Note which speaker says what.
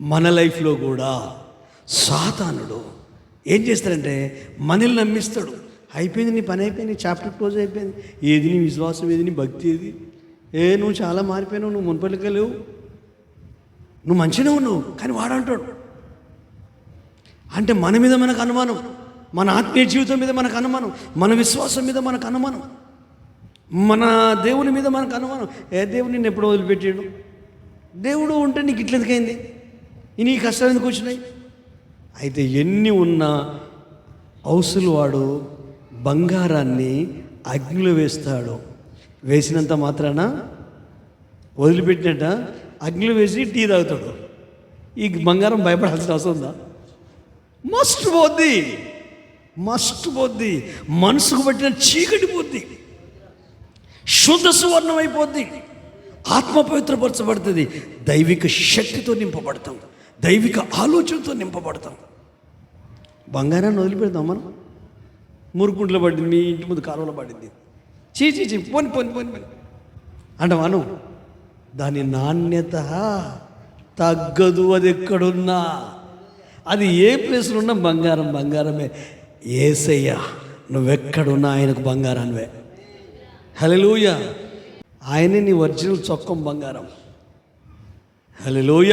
Speaker 1: మన లైఫ్లో కూడా సాతానుడు ఏం చేస్తాడంటే మనల్ని నమ్మిస్తాడు. అయిపోయింది నీ పని అయిపోయింది చాప్టర్ క్లోజ్ అయిపోయింది. ఏది నీ విశ్వాసం ఏది నీ భక్తి ఏది? ఏ నువ్వు చాలా మారిపోయినావు నువ్వు మున్పలిగా లేవు. నువ్వు మంచిగా ఉన్నావు కానీ వాడంటాడు అంటే మన మీద మనకు అనుమానం మన ఆత్మీయ జీవితం మీద మనకు అనుమానం మన విశ్వాసం మీద మనకు అనుమానం మన దేవుని మీద మనకు అనుమానం. ఏ దేవుడు నిన్ను ఎప్పుడో వదిలిపెట్టాడు? దేవుడు ఉంటే నీకు ఇట్లా ఎందుకైంది ఈ నీ కష్టాలు ఎందుకు వచ్చినాయి? అయితే ఎన్ని ఉన్నా ఔసులు వాడు బంగారాన్ని అగ్నిలో వేస్తాడు. వేసినంత మాత్రాన? వదిలిపెట్టినట్ట? అగ్నిలో వేసి టీ తాగుతాడు. ఈ బంగారం భయపడాల్సిన అవసరం ఉందా? మస్ట్ పోద్ది. మస్ట్ పోద్ది. మనసుకు పట్టిన చీకటి పోద్ది. శుద్ధ సువర్ణం అయిపోద్ది. ఆత్మ పవిత్రపరచబడుతుంది దైవిక శక్తితో నింపబడతాం. దైవిక ఆలోచనతో నింపబడతాం. బంగారాన్ని వదిలిపెడతాం మనం. మురుకుంట్లో పడింది మీ ఇంటి ముందు కాలువలో పడింది. చీ చీ చీ పోని పోని పోని పోని. అంటావాను దాని నాణ్యత తగ్గదు అది ఎక్కడున్నా. అది ఏ ప్లేస్లో ఉన్నా బంగారం బంగారమే. ఏసయ్య నువ్వెక్కడున్నా ఆయనకు బంగారానివే. హలెలూయ ఆయనే నీ ఒరిజినల్ చొక్కం బంగారం. హలెలూయ